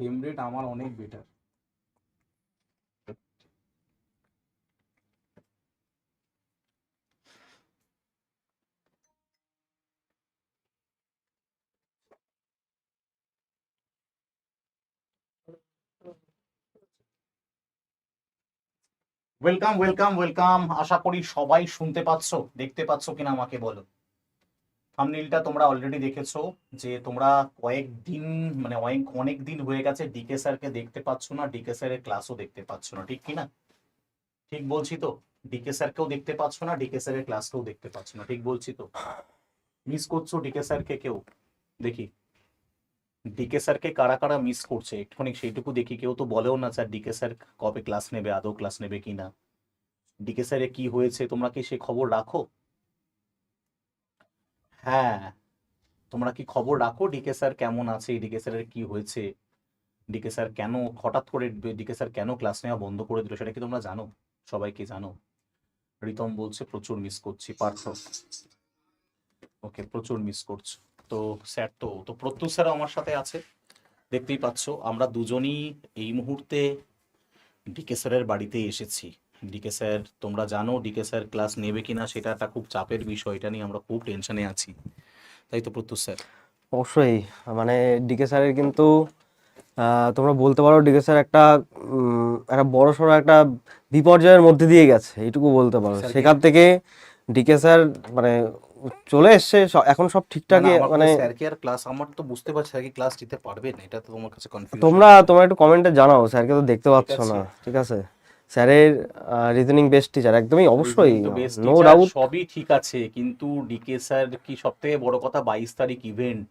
Frame rate আমার অনেক better welcome welcome welcome আশা করি সবাই শুনতে পাচ্ছো, দেখতে পাচ্ছো কিনা আমাকে বলো। থাম্বনেইলটা তোমরা অলরেডি দেখেছ যে তোমরা কয়েকদিন মানে অনেক অনেক দিন হয়ে গেছে ডিকে স্যারকে দেখতে পাচ্ছ না ডিকে স্যারের ক্লাসও দেখতে পাচ্ছ না, ঠিক কি না ঠিক বলছি তো? ডিকে স্যারকেও দেখতে পাচ্ছ না ডিকে স্যারের ক্লাসকেও দেখতে পাচ্ছ না, ঠিক বলছি তো? মিস করছ ডিকে স্যারকে কেউ দেখি। ডিকে স্যারকে কারা কারা মিস করছে? একটুখানি সেইটুকু দেখি কেউ তো বলেও না স্যার ডিকে স্যার কবে ক্লাস নেবে, আদৌ ক্লাস নেবে কি না ডিকে স্যারে কি হয়েছে, তোমরা কি সে খবর রাখো? হ্যাঁ তোমরা কি খবর রাখো? ডিকে স্যার কেমন আছে? ডিকে স্যারের কি হয়েছে? ডিকে স্যার কেন হঠাৎ করে ডিকে স্যার কেন ক্লাস নেওয়া বন্ধ করে দিল সেটা কি তোমরা জানো? সবাইকে জানো। রিতম বলছে, প্রচুর মিস করছি পার্থ ওকে প্রচুর মিস করছ। তো স্যার তো তো প্রত্যুষ স্যার আমার সাথে আছে, দেখতেই পাচ্ছ। আমরা দুজনই এই মুহূর্তে ডিকে স্যারের বাড়িতে এসেছি। ডিকে স্যার তোমরা জানো ডিকে স্যার ক্লাস নেবে কিনা সেটা একটা খুব চাপের বিষয় এটা নিয়ে আমরা খুব টেনশনে আছি। তাই তো প্রত্যুষ স্যার অবশ্যই মানে ডিকে স্যারের কিন্তু তোমরা বলতে পারো ডিকে স্যার একটা একটা বড় সড়ো একটা বিপর্যয়ের মধ্যে দিয়ে গেছে এটুকু বলতে পারো। সেখান থেকে ডিকে স্যার মানে চলে এসছে এখন সব ঠিকঠাকই মানে স্যার কি আর ক্লাস আমার তো বুঝতে পারছি স্যার কি ক্লাস দিতে পারবে না এটা তো তোমার কাছে কনফিউজ তোমরা তোমরা একটু কমেন্টে জানাও স্যারকে তো দেখতে পাচ্ছ না ঠিক আছে? স্যারের রিজনিং বেস্ট টিচার একদমই অবশ্যই নো ডাউট সবই ঠিক আছে কিন্তু ডিকে স্যার কি সব থেকে বড় কথা বাইশ তারিখ ইভেন্ট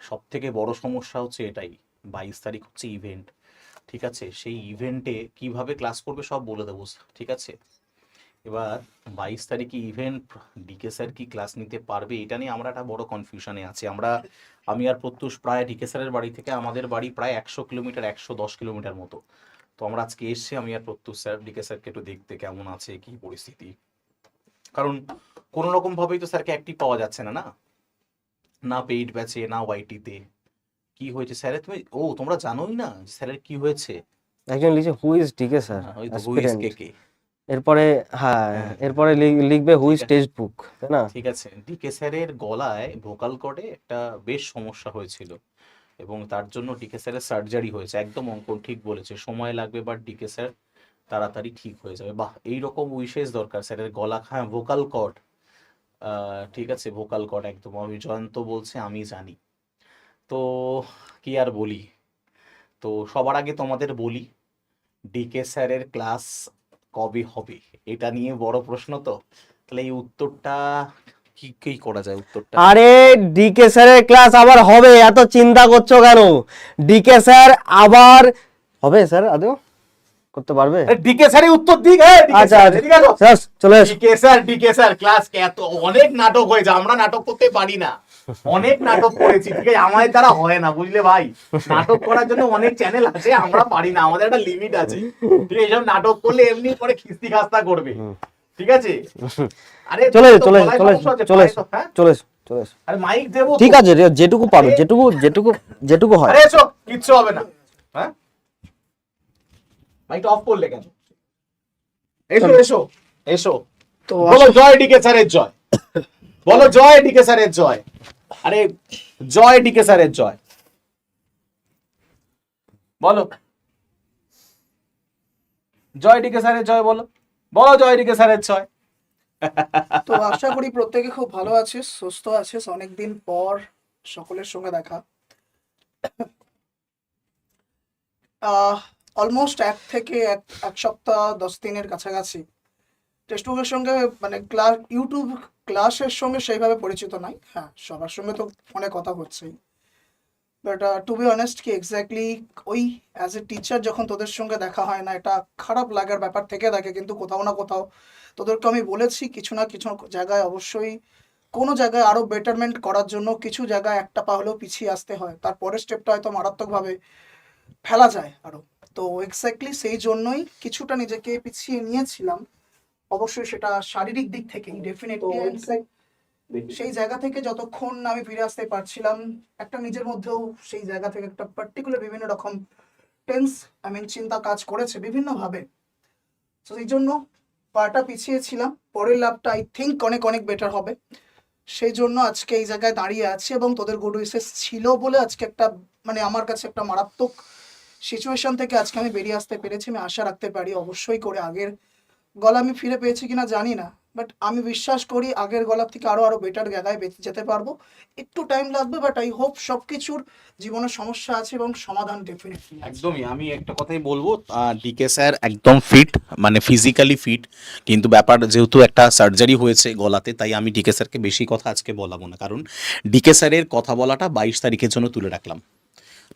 সব থেকে বড় সমস্যা হচ্ছে এটাই বাইশ তারিখ হচ্ছে ইভেন্ট ঠিক আছে? সেই ইভেন্টে কীভাবে ক্লাস করবে সব বলে দেবো ঠিক আছে? এবার বাইশ তারিখে ইভেন্ট ডিকে স্যার কি ক্লাস নিতে পারবে এটা নিয়ে আমরা একটা বড় কনফিউশনে আছি। আমরা আমি আর প্রত্যুষ প্রায় ডিকে স্যারের বাড়ি থেকে আমাদের বাড়ি প্রায় একশো কিলোমিটার একশো দশ কিলোমিটার মতো। তো আমরা আজকে এসে আমি আর প্রত্যুষ স্যার ডিকে স্যারকে একটু দেখতে কেমন আছে কি পরিস্থিতি? কারণ কোনো রকম ভাবেই তো স্যারকে অ্যাক্টিভ পাওয়া যাচ্ছে না না? না পেইড ব্যাচে না ওয়াইটিতে কি হয়েছে স্যারের তুমি ও তোমরা জানোই না স্যারের কি হয়েছে? একজন লিখছে who is DK sir who is কে কে এরপরে হ্যাঁ হ্যাঁ। এরপরে লিখ- লিখবে হু ইজ ঠিক আছে। টেক্সট বুক তাই না? ঠিক আছে। ডিকে স্যারের গলায় ভোকাল কর্ডে একটা বেশ সমস্যা হয়েছিল। এবং তার জন্য ডিকে স্যারের সার্জারি হয়েছে। একদম অঙ্কন ঠিক বলেছে। সময় লাগবে বাট ডিকে স্যার তাড়াতাড়ি ঠিক হয়ে যাবে। বাহ, এইরকম উইশেস দরকার স্যারের গলা হ্যাঁ ভোকাল কর্ড ঠিক আছে ভোকাল কর্ড একদম। আমি জয়ন্ত বলছে, আমি জানি। তো, কি আর বলি? তো, সবার আগে তোমাদের বলি ডিকে স্যারের ক্লাস কবে হবে? এটা নিয়ে বড় প্রশ্ন তো। তাহলে এই উত্তরটা কি কি করা যায় উত্তরটা? আরে ডিকে স্যারের ক্লাস আবার হবে এত চিন্তা করছ কেন? ডিকে স্যার আবার হবে স্যার আদৌ? করতে পারবে? ডিকে স্যারই উত্তর দিক আচ্ছা আচ্ছা স্যার, চলে এসো। DK sir DK sir class এত অনেক নাটক হয়েছে আমরা নাটক করতে পারি না। অনেক নাটক করেছি ঠিক আছে আমাদের দ্বারা হয় না বুঝলে ভাই? নাটক করার জন্য অনেক চ্যানেল আছে আমরা পারি না আমাদের একটা লিমিট আছে। ঠিক আছে এইসব নাটক করলে এমনি পরে খিস্তি খাস্তা করবে। ঠিক আছে? আরে চলে চলে চলে চলে হ্যাঁ? চলে চলে আরে মাইক দেবো ঠিক আছে যেটুকু পারো যেটুকু যেটুকু যেটুকু হয়। আরে এসো কিচ্ছু হবে না হ্যাঁ? মাইকটা অফ করলে কেন? এসো এসো এসো। তো বলো জয় ডিকে স্যারের জয়। বলো জয় ডিকে স্যারের জয়। আরে জয় ডিকে স্যারের জয়। বলো। জয় ডিকে স্যারের জয় বলো। বলো জয় ডিকে স্যারের ছয়। তো আশা করি প্রত্যেকে খুব ভালো আছিস, সুস্থ আছিস। অনেকদিন পর সকলের সঙ্গে দেখা। অলমোস্ট এক থেকে এক এক সপ্তাহ, দশ দিনের কাছাকাছি। টেক্সটবুকের সঙ্গে মানে ক্লাস, ইউটিউব ক্লাসের সঙ্গে সেইভাবে পরিচিত নাই। হ্যাঁ সবার সঙ্গে তো ফোনে কথা হচ্ছেই। বাট টু বি অনেস্ট কি এক্স্যাক্টলি ওই অ্যাজ এ টিচার যখন তোদের সঙ্গে দেখা হয় না এটা খারাপ লাগার ব্যাপার থেকে থাকে কিন্তু কোথাও না কোথাও তোদেরকে আমি বলেছি কিছু না কিছু জায়গায় অবশ্যই কোনো জায়গায় আরও বেটারমেন্ট করার জন্য কিছু জায়গায় একটা পা হলেও পিছিয়ে আসতে হয়। তারপরের স্টেপটা হয়তো মারাত্মকভাবে ফেলা যায় আরও। তো এক্স্যাক্টলি সেই জন্যই কিছুটা নিজেকে পিছিয়ে নিয়েছিলাম। অবশ্যই সেটা শারীরিক দিক থেকেই ডেফিনেটলি সেই জায়গা থেকে যতক্ষণ আমি ফিরে আসতে পারছিলাম, একটা নিজের মধ্যেও সেই জায়গা থেকে একটা পার্টিকুলার বিভিন্ন রকম টেন্স আই মিন চিন্তা কাজ করেছে বিভিন্নভাবে। তো সেই জন্য পাটা পিছিয়ে ছিলাম। পরের লাভটা আই থিঙ্ক অনেক অনেক বেটার হবে। সেই জন্য আজকে এই জায়গায় দাঁড়িয়ে আছি এবং তোদের গুড উইসেস ছিল বলে আজকে একটা মানে আমার কাছে একটা মারাত্মক সিচুয়েশন থেকে আজকে আমি বেরিয়ে আসতে পেরেছি। আমি আশা রাখতে পারি অবশ্যই করে আগের গলা আমি ফিরে পেয়েছি কিনা জানি না। বাট আমি বিশ্বাস করি আগের গলা থেকে আরও আরও বেটার জায়গায় বেঁচে যেতে পারব। একটু টাইম লাগবে বাট আই হোপ সবকিছুর জীবনে সমস্যা আছে এবং সমাধান ডেফিনেটলি একদমই, আমি একটা কথাই বলব ডিকে স্যার একদম ফিট মানে ফিজিক্যালি ফিট কিন্তু ব্যাপার যেহেতু একটা সার্জারি হয়েছে গলাতে, তাই আমি ডিকে স্যারকে বেশি কথা আজকে বলাবো না। কারণ ডিকে স্যারের কথা বলাটা বাইশ তারিখের জন্য তুলে রাখলাম।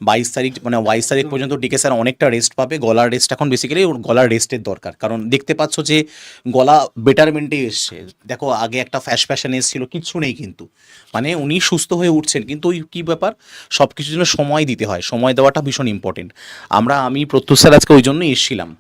বাইশ তারিখ মানে বাইশ তারিখ পর্যন্ত ডিকে স্যার অনেকটা রেস্ট পাবে। গলার রেস্ট এখন বেসিক্যালি ওর গলার রেস্টের দরকার। কারণ দেখতে পাচ্ছ যে গলা বেটারমেন্টে এসছে। দেখো, আগে একটা ফ্যাশ ফ্যাশন এসেছিল, কিচ্ছু নেই কিন্তু। মানে উনি সুস্থ হয়ে উঠছেন, কিন্তু ওই কী ব্যাপার? সব কিছুর জন্য সময় দিতে হয়। সময় দেওয়াটা ভীষণ ইম্পর্টেন্ট আমরা, আমি প্রত্যুষ স্যার আজকে ওই জন্য এসেছিলাম।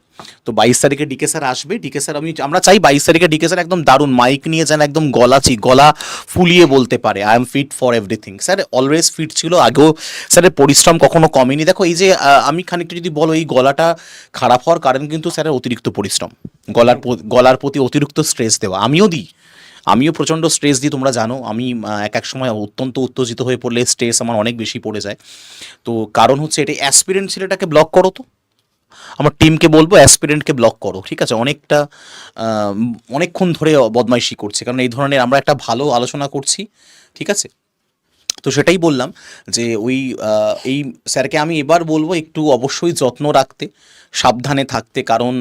তো বাইশ তারিখে ডিকে স্যার আসবে। ডিকে স্যার আমি আমরা চাই বাইশ তারিখে ডিকে স্যার একদম দারুণ মাইক নিয়ে যেন একদম গলাচি গলা ফুলিয়ে বলতে পারে। I am fit for everything sir always fit ছিল, আগেও স্যারের পরিশ্রম কখনো কমেনি। দেখো, এই যে আমি খানিকটা যদি বলো, এই গলাটা খারাপ হওয়ার কারণ কিন্তু স্যারের অতিরিক্ত পরিশ্রম। গলার গলার প্রতি অতিরিক্ত স্ট্রেস দেওয়া। আমিও দিই। আমিও প্রচণ্ড স্ট্রেস দিই, তোমরা জানো। আমি এক এক সময় অত্যন্ত উত্তেজিত হয়ে পড়লে স্ট্রেস আমার অনেক বেশি পড়ে যায়। তো কারণ হচ্ছে এটা অ্যাসপিরেন্ট ছেলেটাকে ব্লক করো তো। আমার টিমকে বলব অ্যাসপিরেন্টকে ব্লক করো, ঠিক আছে? অনেকটা অনেকক্ষণ ধরে বদমাইশি করছে। কারণ এই ধরনের আমরা একটা ভালো আলোচনা করছি, ঠিক আছে? তো সেটাই বললাম যে ওই এই স্যারকে আমি এবার বলব একটু অবশ্যই যত্ন রাখতে, সাবধানে থাকতে, কারণ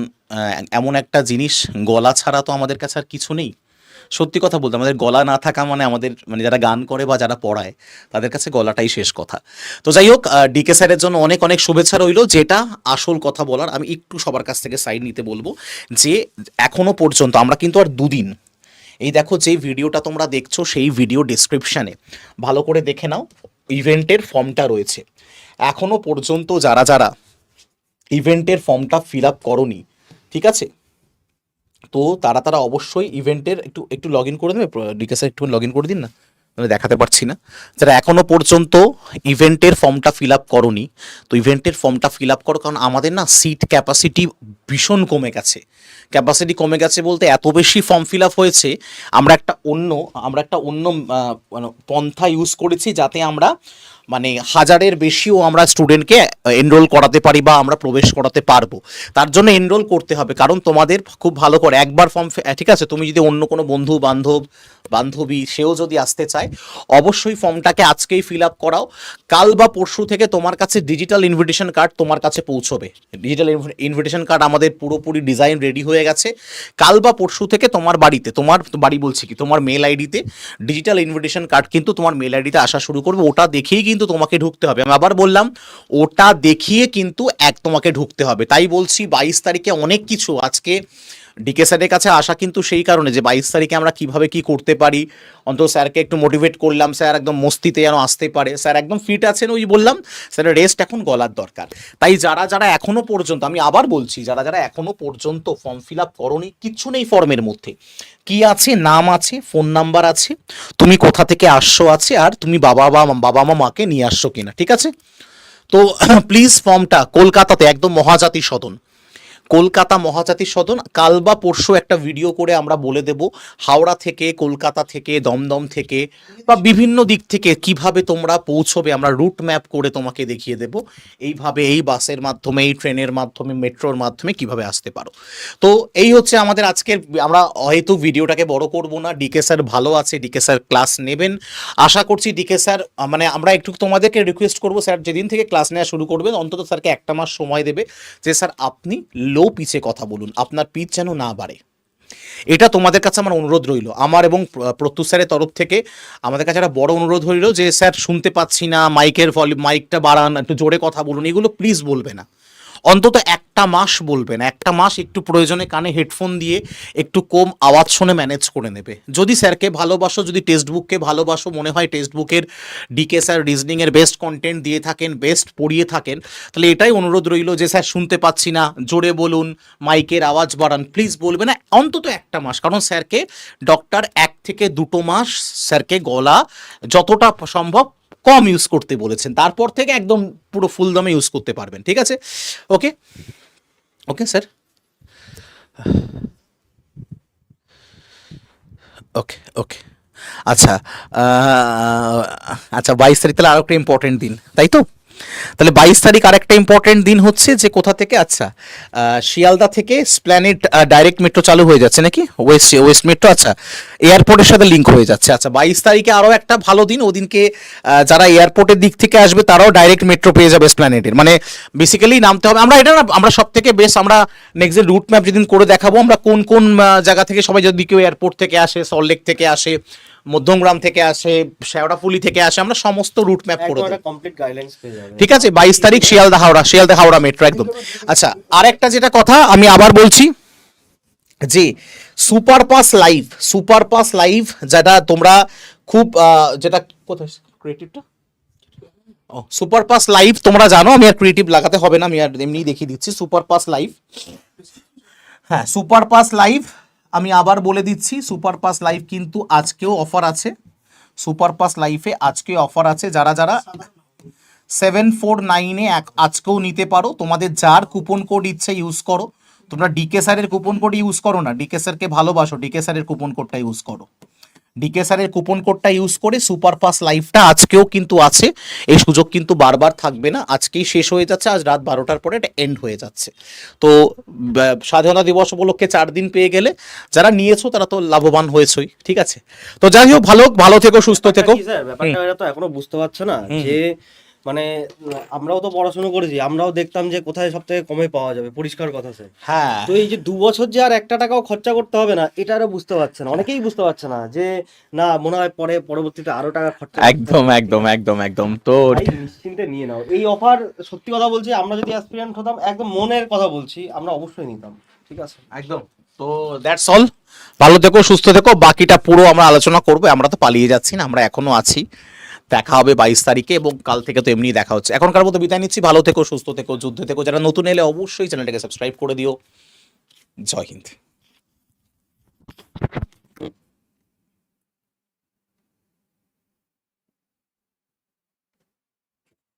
এমন একটা জিনিস গলা ছাড়া তো আমাদের কাছে আর কিছু নেই। সত্যি কথা বলতে, আমাদের গলা না থাকা মানে আমাদের মানে যারা গান করে বা যারা পড়ায়, তাদের কাছে গলাটাই শেষ কথা। তো যাই হোক ডিকে স্যারের জন্য অনেক অনেক শুভেচ্ছা রইল, যেটা আসল কথা বলার, আমি একটু সবার কাছ থেকে সাইড নিতে বলব, যে এখনও পর্যন্ত, আমরা কিন্তু আর দুদিন, এই দেখো যে ভিডিওটা তোমরা দেখছ, সেই ভিডিও ডিসক্রিপশানে ভালো করে দেখে নাও ইভেন্টের ফর্মটা রয়েছে। এখনও পর্যন্ত যারা যারা ইভেন্টের ফর্মটা ফিল আপ করনি, ঠিক আছে? তো তারা তারা অবশ্যই ইভেন্টের একটু একটু লগ ইন করে দেবে। ডিকে স্যার একটু লগ ইন করে দিন না দেখাতে পারছি না। যারা এখনও পর্যন্ত ইভেন্টের ফর্মটা ফিল আপ করনি, তো ইভেন্টের ফর্মটা ফিল আপ করো, কারণ আমাদের না সিট ক্যাপাসিটি ভীষণ কমে গেছে। ক্যাপাসিটি কমে গেছে বলতে এত বেশি ফর্ম ফিল আপ হয়েছে, আমরা একটা অন্য, আমরা একটা অন্য মানে পন্থা ইউজ করেছি যাতে আমরা মানে হাজারের বেশিও আমরা স্টুডেন্টকে এনরোল করাতে পারি বা আমরা প্রবেশ করাতে পারব। তার জন্য এনরোল করতে হবে, কারণ তোমাদের খুব ভালো করে, একবার ফর্ম ঠিক আছে? তুমি যদি অন্য কোনো বন্ধু, বান্ধব, বান্ধবী, সেও যদি আসতে চায়, অবশ্যই ফর্মটাকে আজকেই ফিল আপ করাও। কাল বা পরশু থেকে তোমার কাছে ডিজিটাল ইনভিটেশন কার্ড তোমার কাছে পৌঁছবে। ডিজিটাল ইনভিটেশন কার্ড আমাদের পুরোপুরি ডিজাইন রেডি হয়ে গেছে। কাল বা পরশু থেকে তোমার বাড়িতে, তোমার বাড়ি বলছি কি, তোমার মেল আইডিতে ডিজিটাল ইনভিটেশন কার্ড কিন্তু তোমার মেল আইডিতে আসা শুরু করবে। ওটা দেখেই কিন্তু তোমাকে ঢুকতে হবে। আমি আবার বললাম, ওটা দেখিয়ে কিন্তু এক তোমাকে ঢুকতে হবে। তাই বলছি বাইশ তারিখে অনেক কিছু। আজকে ডিকে স্যারের কাছে আসা কিন্তু সেই কারণে যে বাইশ তারিখে আমরা কীভাবে কি করতে পারি। অন্তত স্যারকে একটু মোটিভেট করলাম, স্যার একদম মস্তিতে যেন আসতে পারে। স্যার একদম ফিট আছেন ওই বললাম, স্যারের রেস্ট এখন গলার দরকার। তাই যারা যারা এখনও পর্যন্ত, আমি আবার বলছি, যারা যারা এখনও পর্যন্ত ফর্ম ফিল আপ করনি, কিচ্ছু নেই ফর্মের মধ্যে। কি আছে, নাম আছে ফোন নাম্বার আছে, তুমি কোথা থেকে আসছো আছে, আর তুমি বাবা বা বাবা মা মাকে নিয়ে আসছো কিনা, ঠিক আছে? তো প্লিজ ফর্মটা কলকাতাতে একদম মহাজাতি সদন কলকাতা মহাজাতি সদন, কাল বা পরশু একটা ভিডিও করে আমরা বলে দেব হাওড়া থেকে, কলকাতা থেকে, দমদম থেকে বা বিভিন্ন দিক থেকে কীভাবে তোমরা পৌঁছবে, আমরা রুট ম্যাপ করে তোমাকে দেখিয়ে দেব। এইভাবে এই বাসের মাধ্যমে, এই ট্রেনের মাধ্যমে, মেট্রোর মাধ্যমে কীভাবে আসতে পারো। তো এই হচ্ছে আমাদের আজকের, আমরা হয়তো ভিডিওটাকে বড় করব না ডিকে স্যার ভালো আছে ডিকে স্যার ক্লাস নেবেন। আশা করছি ডিকে স্যার মানে আমরা একটু তোমাদেরকে রিকোয়েস্ট করব স্যার যেদিন থেকে ক্লাস নেওয়া শুরু করবেন, অন্তত স্যারকে একটা মাস সময় দেবে যে স্যার আপনি লো পিচে কথা বলুন, আপনার পিচ যেন না বাড়ে। এটা তোমাদের কাছে আমার অনুরোধ রইল। আমার এবং প্রত্যু প্রত্যুষ স্যারের তরফ থেকে আমাদের কাছে একটা বড় অনুরোধ রইল যে, স্যার শুনতে পাচ্ছি না, মাইকের ভলিউম, মাইকটা বাড়ান, একটু জোরে কথা বলুন, এগুলো প্লিজ বলবে না। অন্তত একটা একটা মাস বলবেন, একটা মাস একটু প্রয়োজনে কানে হেডফোন দিয়ে একটু কম আওয়াজ শুনে ম্যানেজ করে নেবে। যদি স্যারকে ভালোবাসো, যদি টেক্সট বুককে ভালোবাসো, মনে হয় টেক্সট বুকের ডিকে স্যার রিজনিংয়ের বেস্ট কন্টেন্ট দিয়ে থাকেন বেস্ট পড়িয়ে থাকেন, তাহলে এটাই অনুরোধ রইল যে স্যার শুনতে পাচ্ছি না, জোরে বলুন, মাইকের আওয়াজ বাড়ান প্লিজ বলবেন। না, অন্তত একটা মাস, কারণ স্যারকে ডক্টর এক থেকে দুটো মাস স্যারকে গলা যতটা সম্ভব কম ইউজ করতে বলেছেন। তারপর থেকে একদম পুরো ফুল দমে ইউজ করতে পারবেন, ঠিক আছে? ওকে ওকে স্যার ওকে ওকে আচ্ছা আচ্ছা বাইশ তারিখ তাহলে আরও একটা ইম্পর্টেন্ট দিন তাই তো তাহলে বাইশ তারিখ আরেকটা ইম্পর্টেন্ট দিন হচ্ছে যে কোথা থেকে? আচ্ছা শিয়ালদা থেকে স্প্ল্যানেট ডাইরেক্ট মেট্রো চালু হয়ে যাচ্ছে নাকি? ওয়েস্ট ওয়েস্ট মেট্রো আচ্ছা এয়ারপোর্টের সাথে লিঙ্ক হয়ে যাচ্ছে। আচ্ছা বাইশ তারিখে আরও একটা ভালো দিন। ওদিনকে যারা এয়ারপোর্টের দিক থেকে আসবে, তারাও ডাইরেক্ট মেট্রো পেয়ে যাবে স্প্ল্যানেটের মানে বেসিক্যালি নামতে হবে। আমরা এটা না, আমরা সব থেকে বেশ আমরা নেক্সট যে রুট ম্যাপ যেদিন করে দেখাবো, আমরা কোন কোন জায়গা থেকে সবাই যদি কেউ এয়ারপোর্ট থেকে আসে সল্টলেক থেকে আসে মধ্যমগ্রাম থেকে আসে শেওড়াফুলি থেকে আসে আমরা সমস্ত রুট ম্যাপ করে দিই কমপ্লিট গাইডলাইন্স পেয়ে যাবে ঠিক আছে? বাইশ তারিখ শিয়ালদা হাওড়া শিয়ালদা হাওড়া মেট্রো একদম। আচ্ছা আরেকটা যেটা কথা আমি আবার বলছি যে super pass live super pass live যেটা তোমরা খুব যেটা কোথায়? ক্রিয়েটিভটা ও সুপার পাস লাইভ তোমরা জানো আমি আর ক্রিয়েটিভ লাগাতে হবে না আমি আর এমনি দেখিয়ে দিচ্ছি সুপার পাস লাইভ হ্যাঁ সুপার পাস লাইভ আমি আবার বলে দিচ্ছি সুপার পাস লাইভ কিন্তু আজকেও অফার আছে। সুপার পাস লাইফে আজকে অফার আছে, যারা যারা সেভেন ফোর নাইনে আজকেও নিতে পারো। তোমাদের যার কুপন কোড ইচ্ছে ইউজ করো, তোমরা ডিকে স্যারের কুপন কোড ইউজ করো না। ডিকে স্যারকে ভালোবাসো ডিকে স্যারের কুপন কোডটা ইউজ করো। ডিকে স্যারের কুপন কোডটা ইউজ করে সুপার পাস লাইফটা আজকেও কিন্তু আছে। এই সুযোগ কিন্তু বারবার থাকবে না। আজকেই শেষ হয়ে যাচ্ছে। আজ রাত বারোটার পরে এটা এন্ড হয়ে যাচ্ছে। তো স্বাধীনতা দিবস উপলক্ষে চার দিন পেয়ে গেলে যারা নিয়েছো তারা তো লাভবান হয়েছই ঠিক আছে? তো যাই হোক ভালো ভালো থেকো সুস্থ থেকো। ব্যাপারটা তো এখনও বুঝতে পারছ না যে মানে আমরাও তো পড়াশোনা করেছি আমরাও দেখতাম যে কোথায় সব থেকে কমে পাওয়া যাবে পরিষ্কার কথা স্যার হ্যাঁ। তো এই যে দু বছর যে আর একটা টাকাও খরচা করতে হবে না এটা আরও বুঝতে পারছে না অনেকেই বুঝতে পারছে না যে না মনে হয় পরে পরবর্তীতে আরও টাকা খরচা করতে একদম একদম একদম একদম। তো ভাই, নিশ্চিন্তে নিয়ে নাও। এই অফার সত্যি কথা বলছি আমরা যদি অ্যাসপিরিয়েন্ট হতাম একদম মনের কথা বলছি আমরা অবশ্যই নিতাম ঠিক আছে? একদম। তো দ্যাটস অল ভালো থেকো সুস্থ থেকো বাকিটা পুরো আমরা আলোচনা করব আমরা তো পালিয়ে যাচ্ছি না আমরা এখনও আছি। দেখা হবে বাইশ তারিখে এবং কাল থেকে তো এমনি দেখা হচ্ছে। এখনকার মতো বিদায় নিচ্ছি। ভালো থেকো, সুস্থ থেকো, যুদ্ধ থেকো। যারা নতুন এলে অবশ্যই চ্যানেলটাকে সাবস্ক্রাইব করে দিও। জয় হিন্দ।